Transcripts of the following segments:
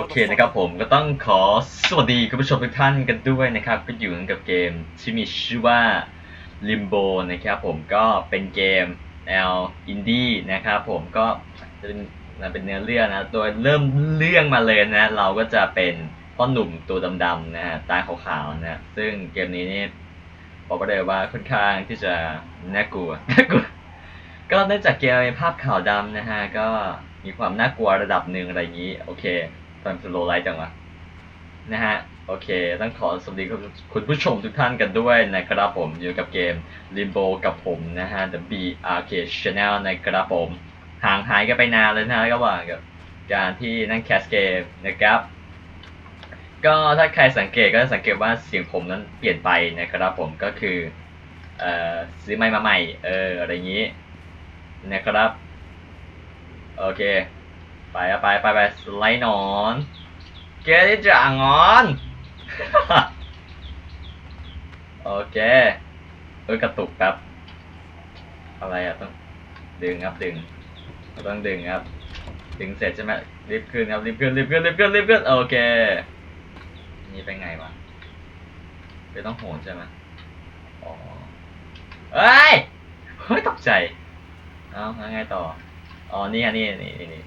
โอเคนะครับผมก็ต้องขอสวัสดีคุณผู้ชมทุกท่านกันด้วยนะครับ ก็อยู่กับเกมที่มีชื่อว่า Limbo นะครับผมก็เป็นเกมแนวอินดี้นะครับผมก็จะเป็นเป็นเนื้อเรื่องนะ โดยเริ่มเรื่องมาเลยนะ เราก็จะเป็นพ่อหนุ่มตัวดำๆนะฮะตาขาวๆนะซึ่งเกมนี้นี่บอกก็เลยว่าค่อนข้างที่จะน่ากลัวน่ากลัวก็เนื่องจากเกมเป็นภาพขาวดำนะฮะก็มีความน่ากลัวระดับหนึ่งอะไรอย่างนี้ โอเค ตอนสโลไลท์จังวะนะฮะ โอเค ต้องขอสวัสดีคุณคุณผู้ชมทุกท่านกันด้วยนะครับผม อยู่กับเกม Limbo กับผมนะฮะ The BRK Channel นะครับผม ห่างหายกันไปนานเลยนะฮะระหว่างกับการที่นั่งแคสเกมนะครับ ก็ถ้าใครสังเกตก็จะสังเกตว่าเสียงผมนั้นเปลี่ยนไปนะครับผมก็คือเอ่อซื้อไมค์มาใหม่ เออ อะไรอย่างนี้นะครับ โอเค ไปอะไปไปไปสไลด์หนอน เกลิจ่างอน โอเคเออกระตุกครับ อะไรอะต้องดึงครับดึง ต้องดึงครับ ดึงเสร็จใช่ไหมรีบขึ้นครับรีบขึ้นรีบขึ้นรีบขึ้นรีบขึ้นโอเค นี่เป็นไงวะไม่ต้องโหนใช่ไหมอ๋อเอ้ย เฮ้ยตกใจ เอาแล้วไงต่อ อ๋อ นี่อันนี้นี่นี่นี่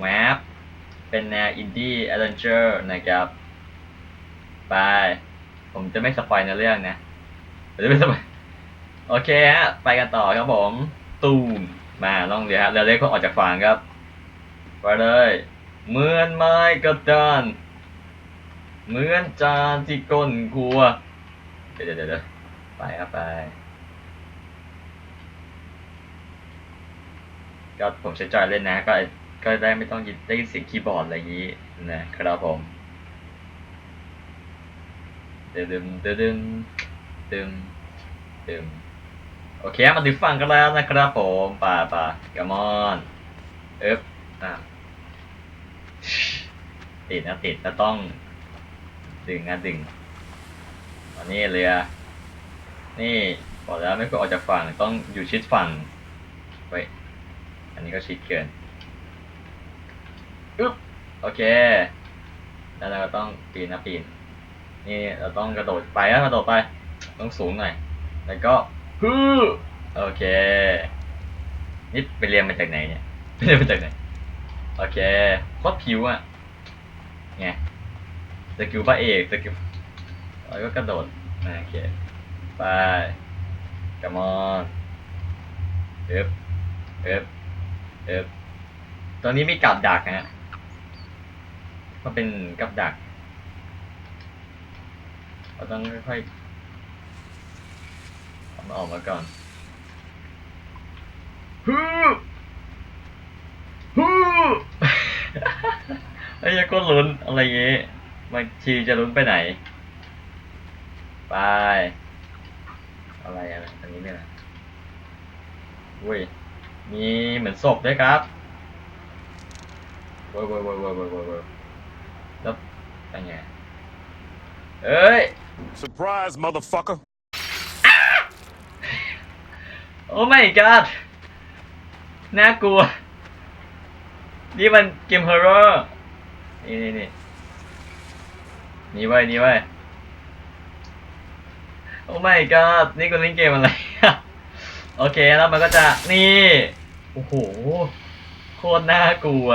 แวบเป็นแนวอินดี้แอดเวนเจอร์นะครับ ไป ผมจะไม่สปอยในเรื่องนะผมจะไม่สปอยโอเคฮะไปกันต่อครับผม ตูมมาลองเดี๋ยวฮะเรือเล็กก็ออกจากฝั่งครับไปเลยเหมือนไม้กระดานเหมือนจานที่ก้นครัวเดี๋ยวเดี๋ยวเดี๋ยวไปครับไปก็ผมใช้จอยเล่นนะก็ ก็ได้ไม่ต้องยินได้ยินเสียงคีย์บอร์ดอะไรอย่างนี้นะครับผมเดิมเดิมเดิมเดิมเดิมโอเคมาถึงฝั่งกันแล้วนะครับผมป่าป่ากามอนเอ๊บอะติดนะติดแล้วต้อง ดึงนะดึงอันนี้เรือนี่บอกแล้วไม่ควรออกจากฝั่งต้องอยู่ชิดฝั่งไว้อันนี้ก็ชิดเกิน อึ๊บโอเค แล้วเราต้องปีนนะปีน นี่เราต้องกระโดดไปแล้วกระโดดไป ต้องสูงหน่อย แล้วก็ฮึโอเค นี่ไปเรียนมาจากไหนเนี่ย ไปเรียนมาจากไหน โอเคโคตรผิวอะไงสกิลพระเอกสกิลแล้วก็กระโดดโอเค ไปกระมอนเอ๊บเอ๊บเออตัวนี้มีกับดักนะ มันเป็นกับดัก เราต้องค่อยๆเอามันออกมาก่อนฮู้ฮู้ไอ้ยังก็ลุ้นอะไรเงี้ยบางทีจะลุ้นไปไหน ไปอะไรอะไรอันนี้เนี่ยนะอุ้ย มีเหมือนศพด้วยครับเว้ยเว้ยเว้ยเว้ยเว้ยเว้ยเว้ย เป็นไง เอ้ย Surprise, motherfucker. โอ้ไม่กัดน่ากลัว นี่มันเกมฮอร์เรอร์นี่นี่นี่นี่ไว้ยนี่ไว้ยโอ้ไม่กัดนี่คุณเล่นเกมอะไร โอเคแล้วมันก็จะนี่ โอ้โห โคตรน่ากลัว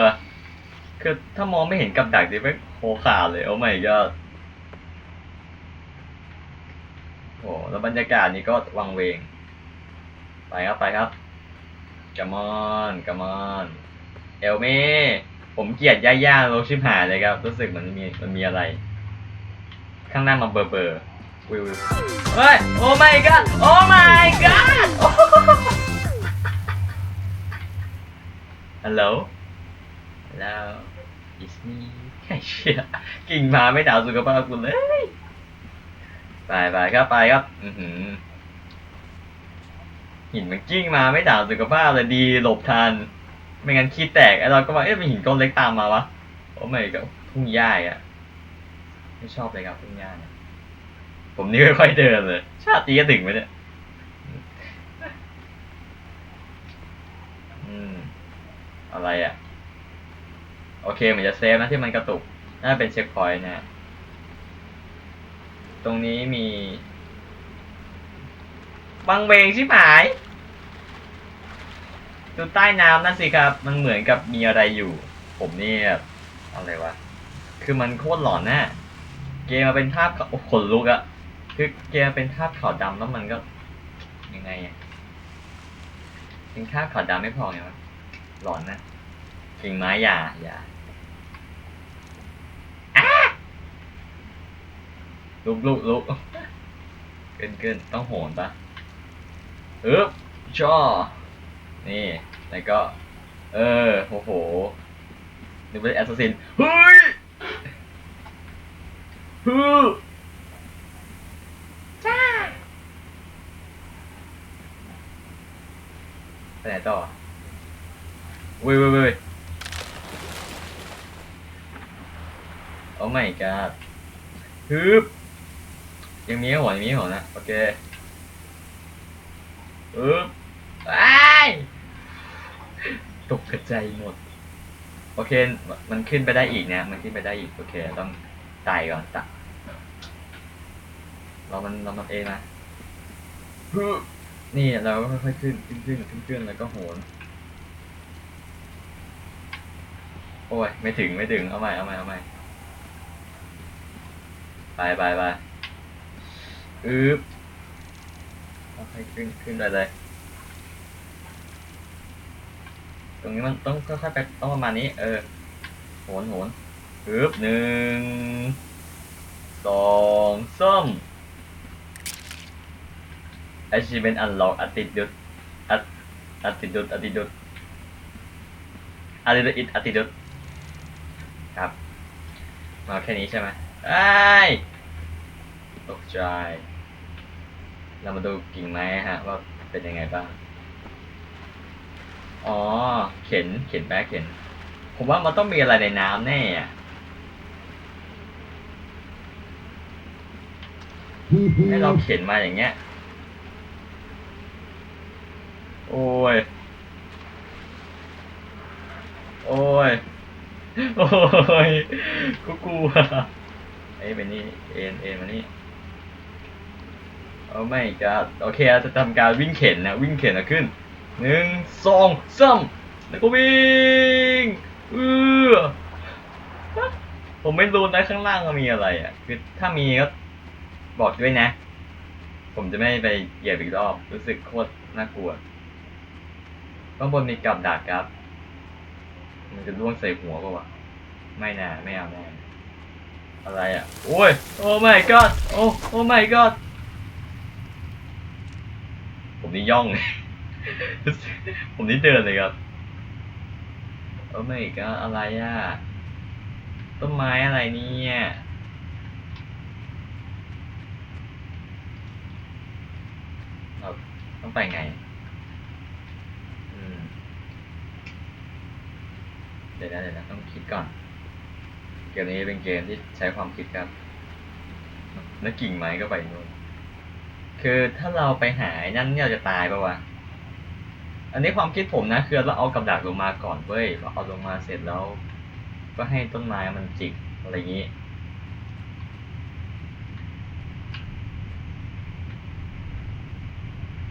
คือถ้ามองไม่เห็นกับดักดิไม่ โคขาดเลย โอ้ไม่ก็โอ้แล้วบรรยากาศนี้ก็วังเวง ไปครับไปครับกัมอนกัมอนเอลเม่ผมเกลียดย่าๆโลชิบหายเลยครับ รู้สึกเหมือนมีมันมีอะไร ข้างหน้ามันเบอร์เบอร์วิววิวเฮ้ยโอ้ my god โอ้ my god ฮัลโหลฮัลโหล it's me ไอ้เชี่ยกิ่งมาไม่ด่าสุขภาพกูเลย ไปไปครับไปครับ อือหือหินมันกิ้งมาไม่ด่าสุขภาพเลยดีหลบทัน ไม่งั้นขี้แตกไอ้เราก็ว่าเอ๊ะมีหินก้อนเล็กตามมาวะโอ้ไม่ก็ทุ่งหญ้าอะไม่ชอบเลยครับทุ่งหญ้ายผมนี่ไม่ค่อยเดินเลย ชาติตีก็ถึงไหมเนี่ยอืมอะไรอะ โอเคเหมือนจะเซฟนะที่มันกระตุกน่าเป็นเช็คพอยต์นะตรงนี้มี บังเวงชิบหายดูใต้น้ำนั่นสิครับ มันเหมือนกับมีอะไรอยู่ ผมนี่แบบอะไรวะ คือมันโคตรหลอนน่ะเกมมาเป็นภาพขาวโอ้ขนลุกอะคือเกมเป็นภาพขาวดำแล้วมันก็ ยังไงอะเป็นภาพขาวดำไม่พอไงวะหลอนนะ กิ่งไม้อย่าอย่าลุกลุกลุกเกินเกินต้องโหนปะอึ๊บจ่อนี่ แล้วก็ เออโอ้โหนึกว่าแอสซัสซินเฮ้ยฮึจ้าไปไหนต่อเว้ยเว้ยเว้ย โอ้ my god ฮึบยังมีหัวยังมีหัวนะโอเคอึ๊บอ้ายตกกระจายหมด โอเค มันขึ้นไปได้อีกนะ มันขึ้นไปได้อีก โอเค ต้องไต่ก่อนตักเรามันเรามันเองนะฮึบนี่เราก็ค่อยๆขึ้นขึ้นขึ้นขึ้นขึ้นแล้วก็โหนโอ้ย ไม่ถึงไม่ถึง เอาใหม่เอาใหม่เอาใหม่ ไปไปไปอึ๊บค่อยๆขึ้นขึ้นไปเลย ตรงนี้มันต้องค่อยๆไปต้องประมาณนี้ เออโหนโหนปึ๊บหนึ่งสองส้ม achievement unlock attitude at attitude attitude attitude it attitude ครับมาแค่นี้ใช่ไหมไอ้าย ตกใจ เรามาดูกิ่งไม้ฮะ ว่าเป็นยังไงบ้าง อ๋อ เข็น เข็นแป๊กเข็น ผมว่ามันต้องมีอะไรในน้ำแน่อะให้เราเข็นมาอย่างเงี้ย โอ้ย โอ้ย โอ้ย กูกลัวไอ้ยเป็นนี่ เอ็นเอ็นมานี่ โอ้ไม่ก็โอเคเราจะทำการวิ่งเข็นนะวิ่งเข็นนะขึ้นหนึ่งสองสามแล้วก็วิ่งเออผมไม่รู้นะข้างล่างมันมีอะไรอะ คือถ้ามีก็บอกด้วยนะ ผมจะไม่ไปเหยียบอีกรอบ รู้สึกโคตรน่ากลัวข้างบนมีกับดักครับ มันจะล่วงใส่หัวป่าวะไม่น่าไม่เอาแน่อะไรอะ โอ้ย โอ้ my god โอ้ โอ้ my god ผมนี่ย่องเลยผมนี่เดินเลยครับโอ้ไม่ก็อะไรอะต้นไม้อะไรเนี่ยเราต้องไปไงเดี๋ยวนะเดี๋ยวนะต้องคิดก่อน เกมนี้เป็นเกมที่ใช้ความคิดครับ แล้วกิ่งไม้ก็ไปนู่น คือถ้าเราไปหาไอ้นั่นเนี่ยเราจะตายปะวะ อันนี้ความคิดผมนะคือเราเอากับดักลงมาก่อนเว้ยเราเอาลงมาเสร็จแล้ว ก็ให้ต้นไม้มันจิกอะไรอย่างนี้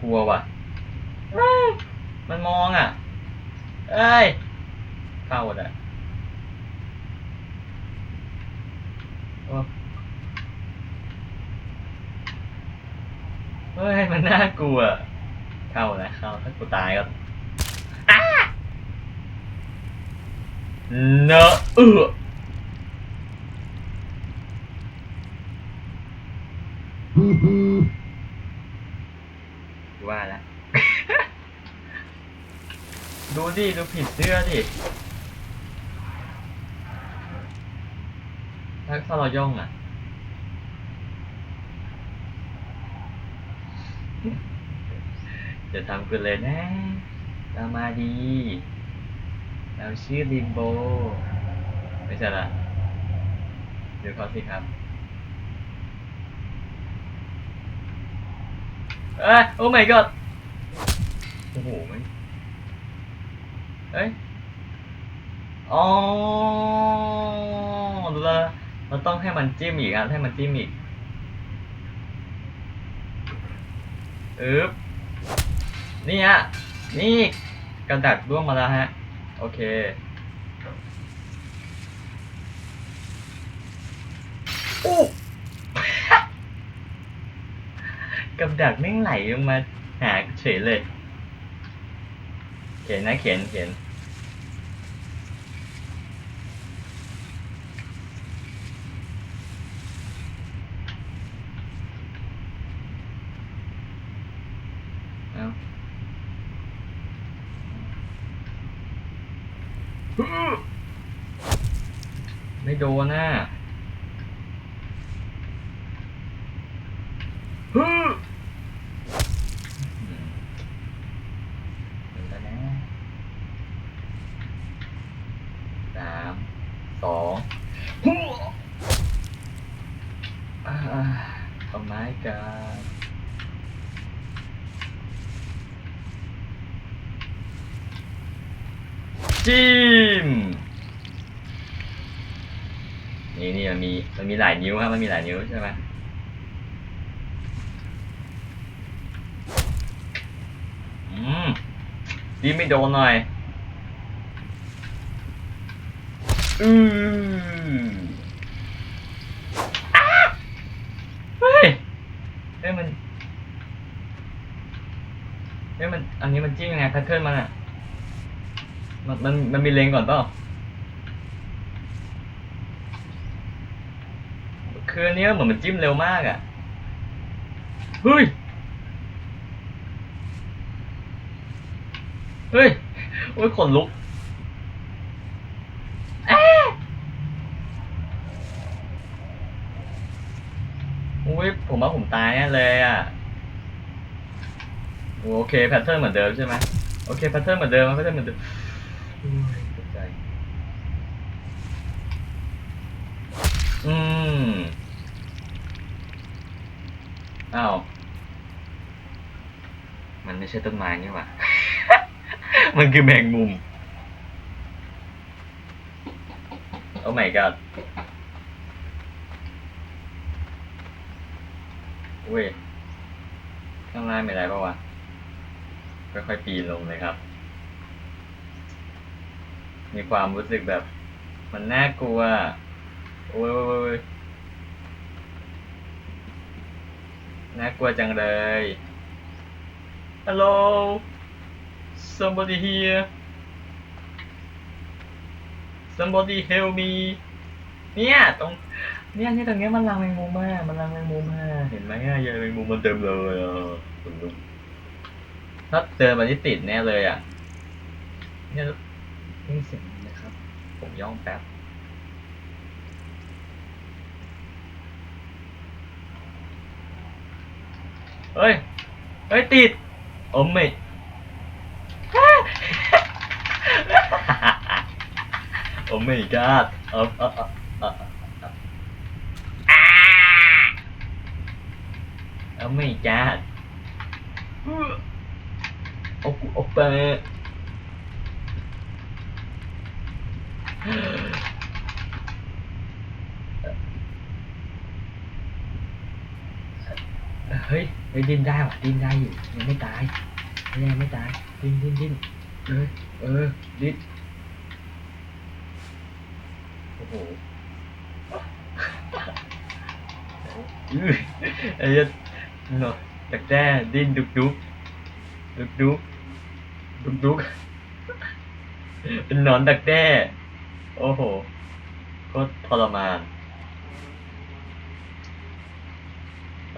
กลัวว่ะ มันมองอะ เอ้ย เข้าอะโอ้ เฮ้ยมันน่ากลัว เข้านะเข้าถ้ากูตายก็อ้าเนอะเออว่าแล้วดูดิ ดูผิดเสื้อดิถ้าถ้าเราย่องอะ จะทำกันเลยนะเรามาดี เราชื่อลิมโบ ไม่ใช่ละเดี๋ยวเขาสิครับ เอ้ยโอ้ my god โอ้โหมันเอ้ย อ๋อรู้แล้วเราต้องให้มันจิ้มอีกครับให้มันจิ้มอีก อึ๊บนี่ฮะ นี่กระดักร่วงมาแล้วฮะ โอเคอู้กับดักแม่งไหลลงมาหาเฉยเลย เขียนนะเขียนเขียน โดนน่ะฮึอืมเห็นแล้วนะสามสองฮึอ่าทำไม้กันจิ้ม นี่นี่มันมีมันมีหลายนิ้วครับมันมีหลายนิ้วใช่ไหมอืมดีไม่โดนหน่อยอืออ้าเฮ้ยเฮ้ยมันเฮ้ยมัน อันนี้มันจิ้มยังไงแพทเทิร์นมันอะมันมันมันมีเลงก่อนเปล่า คืออันนี้เหมือนมันจิ้มเร็วมากอะเฮ้ยเฮ้ยโอ้ยขนลุกอ๊ะโอ้ยผมว่าผมตายแน่เลยอะโอเคแพทเทิร์นเหมือนเดิมใช่ไหมโอเคแพทเทิร์นเหมือนเดิมแพทเทิร์นเหมือนเดิมโอ้ยตกใจอืม อ้าวมันไม่ใช่ต้นไม้นี่หว่า มันคือแมงมุม โอ้ my god เว้ย ข้างล่างมีอะไรปะวะ ค่อยๆปีนลงเลยครับ มีความรู้สึกแบบ มันน่ากลัว โอ้ยโอ้ยโอ้ย น่ากลัวจังเลย Hello somebody here somebody help me เนี่ย ตรง เนี่ยเนี่ยตรงเนี้ยมันรังแมงมุมมากมันรังแมงมุมมากเห็นไหมอะเยอะแมงมุมมันเต็มเลยอะคุณลุงถ้าเดินมาที่ติดแน่เลยอะ เนี่ยนี่เสียงนะครับ ผมย่องแป๊บ เฮ้ย เฮ้ย ติดโอ้ไม่โอ้ไม่กาดเออเออเออเออโอ้ไม่กาดโอ้โอ้เป เฮ้ยเฮ้ยดิ้นได้ว่ะดิ้นได้อยู่ยังไม่ตายยังไม่ตายดิ้นดิ้นดิ้นเออเออดิ้นโอ้โหอื้อไอ้ยัดเนาะจากแด้ดิ้นดุกดุกดุกดุกดุกดุกเป็นหนอนดักแด้โอ้โหโคตรทรมาน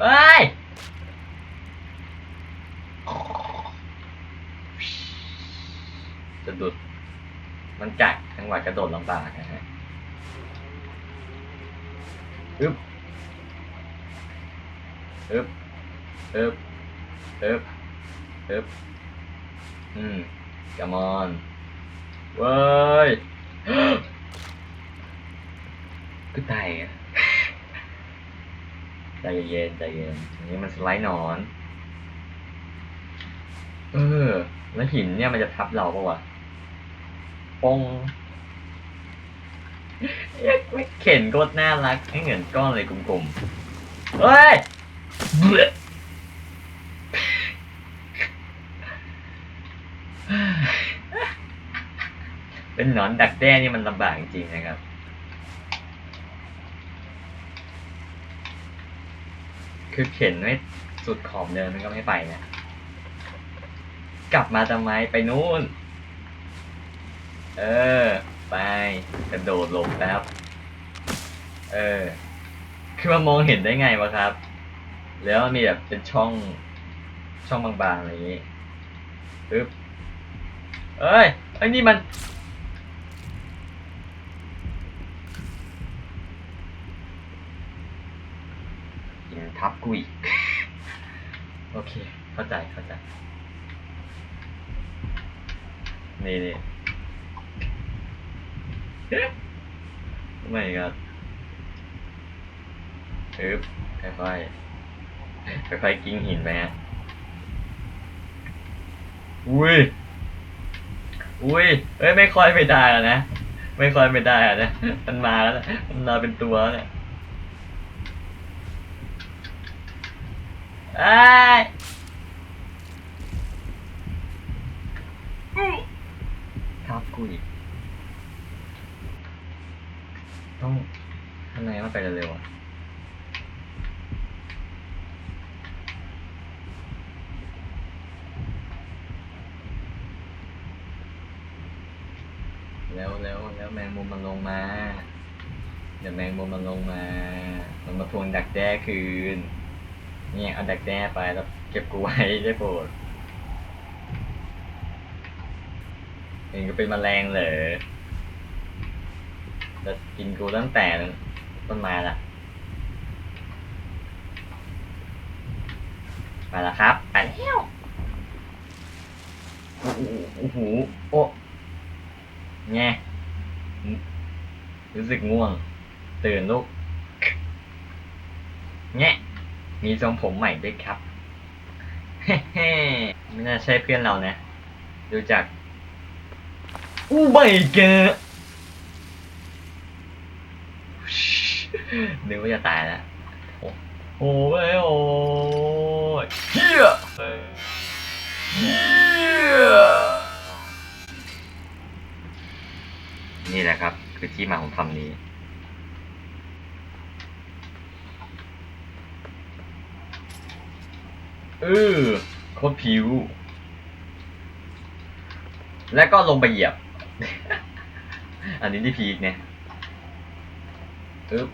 เอ้ย สะ ดุด มันกัดจังหวะกระโดดลำบากนะฮะอึบอึบอึบอึบอึบอืมกามอนเว้ยก็ตายอะใจเย็นใจเย็นอันนี้มันสไลด์นอน เออ แล้วหินเนี่ยมันจะทับเราปะวะ ปงเอ๊ะไม่เข็นโคตรน่ารักให้เหมือนก้อนเลยกลมๆ เฮ้ยเบื่อเป็นหนอนดักแด้นี่มันลำบากจริงๆนะครับคือเข็นไม่สุดขอบเดินมันก็ไม่ไปนะ กลับมาทำไมไปนู่น เออ ไป กระโดดหลบแป๊บเออ คือมามองเห็นได้ไงวะครับ แล้วมันมีแบบเป็นช่อง ช่องบางๆอะไรอย่างงี้ปึ๊บเอ้ย ไอ้นี่มันยิงทับกูอีกโอเค เข้าใจ เข้าใจ นี่นี่ ไม่ครับปึ๊บค่อยๆค่อยๆกิ้งหินไปฮะอุ้ยอุ้ยเอ้ยไม่ค่อยไม่ได้แล้วนะไม่ค่อยไม่ได้แล้วนะมันมาแล้วนะมันมาเป็นตัวเนี่ยไอ้ายอู้ครับกูอีก ต้องทำไงให้มันไปเร็วๆอะ แล้วแล้วแล้วแมงมุมมันลงมา เดี๋ยวแมงมุมมันลงมา มันมาทวงดัก แด้คืน เนี่ยเอาดักแด้ไปแล้วเก็บกูไว้ได้โปรดเองก็เป็นแมลงเหรอจะกินกูตั้งแต่ต้นไม้ละไปแล้วครับไปแล้วโอ้โหโอ้โหโอ้แง่รู้สึกง่วง ตื่นลูก แง่มีทรงผมใหม่ด้วยครับเฮ้ไม่น่าใช่เพื่อนเรานะดูจากอู้ไม่เกอนึกว่าจะตายแล้วโอ้โอ้ยโอ้ยเฮียเฮียนี่แหละครับ คือที่มาของคำนี้ เออโคตรผิว แล้วก็ลงไปเหยียบ อันนี้ที่พีกเนี่ยปึ๊บ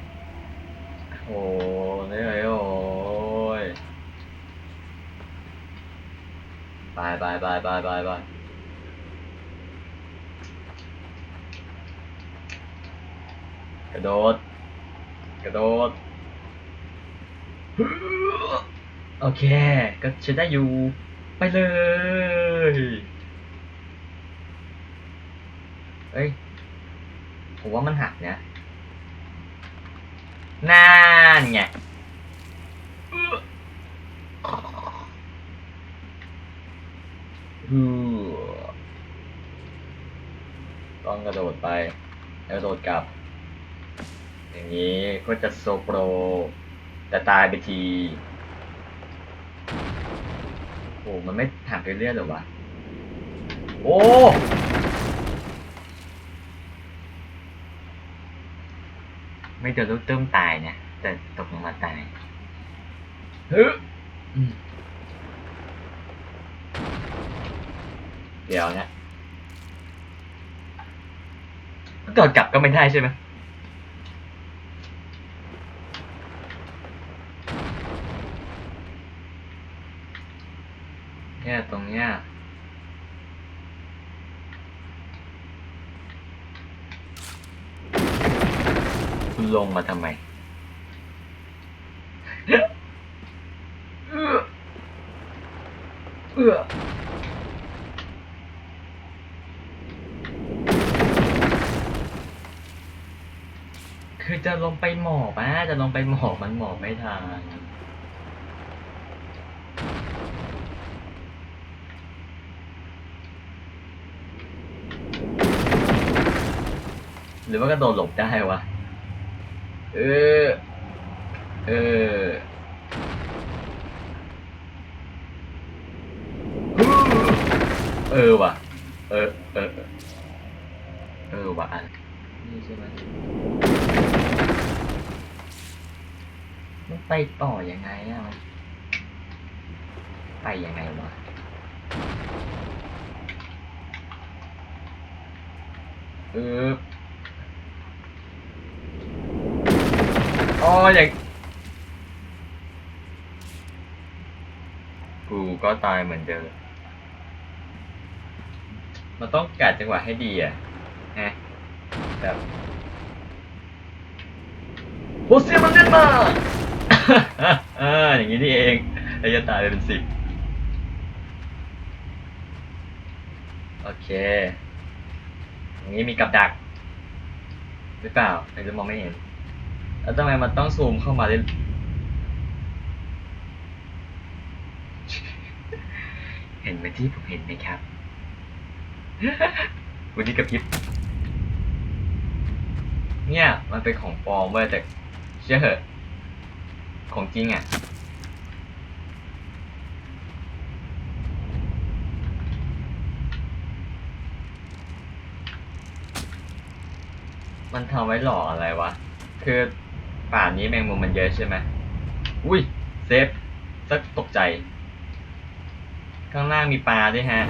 โอ้นี่เลยโอ้ยไปไปไปไปไปไปกระโดด กระโดด โอเค ก็ใช้ได้อยู่ ไปเลย เฮ้ย ผมว่ามันหักเนี่ยน่านไงต้องกระโดดไป แล้วกระโดดกลับ อย่างนี้ก็จะโซโปร แต่ตายไปที โอ้มันไม่หักเรื่อยๆเหรอวะ โอ้ไม่โดนลูกตุ้มตายนะ แต่ตกลงมาตายเฮึอืมเดี๋ยวนะโดดกลับก็ไม่ได้ใช่ไหม เนี่ยตรงเนี้ยคุณลงมาทำไม เอื้อ เอื้อคือจะลงไปหมอบอะจะลงไปหมอบมันหมอบไม่ทัน หรือว่ากระโดดหลบได้วะ เออ เออเออว่ะ เออ เออ เออว่ะอะนี่ใช่ไหมมันไปต่อยังไงอะมันไปยังไงวะเออ อ๋ออย่างกูก็ตายเหมือนเดิมมันต้องกัดจังหวะให้ดีอะฮะแบบโบเซียมันเล่นมาอ่าอย่างนี้นี่เองแล้จะตายไปเป็นสิบโอเคอย่างนี้มีกับดัก หรือเปล่าอาจจะมองไม่เห็น แล้วทำไมมันต้องซูมเข้ามาเล่นเห็นไหมที่ผมเห็นไหมครับ วันนี้กับพิบเนี่ยมันเป็นของปลอมเว้ยแต่เชื่อเหอะของจริงอะมันทำไว้หล่ออะไรวะ คือ ป่านนี้แมงมุมมันเยอะใช่ไหมอุ้ยเซฟสักตกใจ ข้างล่างมีปลาด้วยฮะ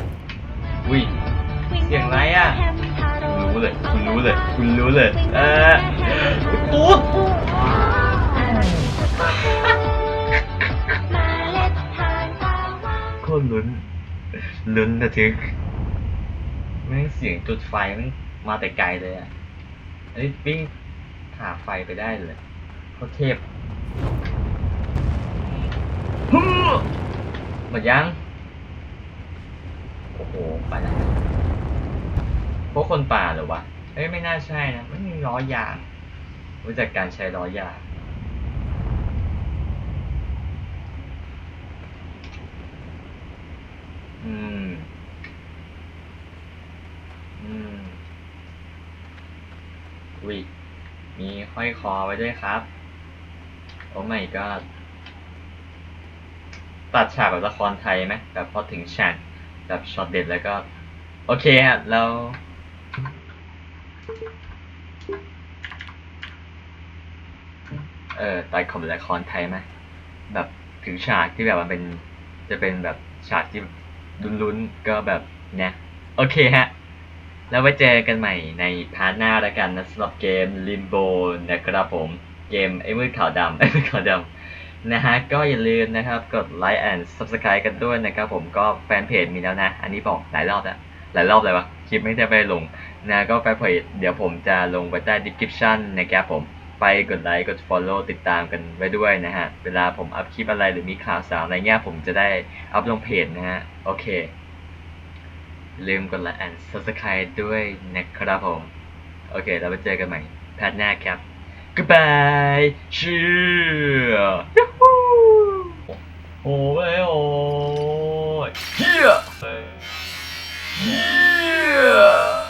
อุ้ยเสียงอะไรอะ คุณรู้เลย คุณรู้เลย คุณรู้เลย เออปุ๊บโคตรลุ้น ลุ้นระทึกแม่งเสียงจุดไฟแม่งมาแต่ไกลเลยอะ อันนี้วิ่งผ่าไฟไปได้เลย โคตรเทพฮึ่มหมดยัง โอ้โหไปแล้วพวกคนป่าหรอวะเอ้ยไม่น่าใช่นะไมันมีล้อยางรู้จักการใช้ล้อยางอืม อืมอุ้ยมีห้อยคอไว้ด้วยครับ อ้ไม่ก็ตัดฉากแบบละครไทยไหมแบบพอถึงฉากแบบช็อตเด็ดแล้วก็ โอเคฮะแล้วเออตัดขอบละครไทยไหมแบบถึงฉากที่แบบมันเป็นจะเป็นแบบฉากที่ลุ้นๆก็แบบเนี่ยโอเคฮะ แล้วไว้เจอกันใหม่ในพาร์ทหน้าแล้วกันนะสำหรับเกม Limbo นะครับผม เกมไอ้มืดขาวดำไอ้มืดขาวดำนะฮะก็อย่าลืมนะครับกดไลค์ and subscribe กันด้วยนะครับผมก็แฟนเพจมีแล้วนะ อันนี้บอกหลายรอบแล้วหลายรอบเลยวะคลิปไม่ได้ไปลงนะก็แฟนเพจเดี๋ยวผมจะลงไว้ใต้ description นะครับผมไปกดไลค์กด follow ติดตามกันไว้ด้วยนะฮะ เวลาผมอัพคลิปอะไรหรือมีข่าวสารอะไรเงี้ยผมจะได้อัพลงเพจนะฮะ โอเค ลืมกดไลค์ and subscribe ด้วยนะครับผม โอเค เราไปเจอกันใหม่แพทหน้าครับ Goodbye! シューヤッホーおめおーいヒヤヒヤ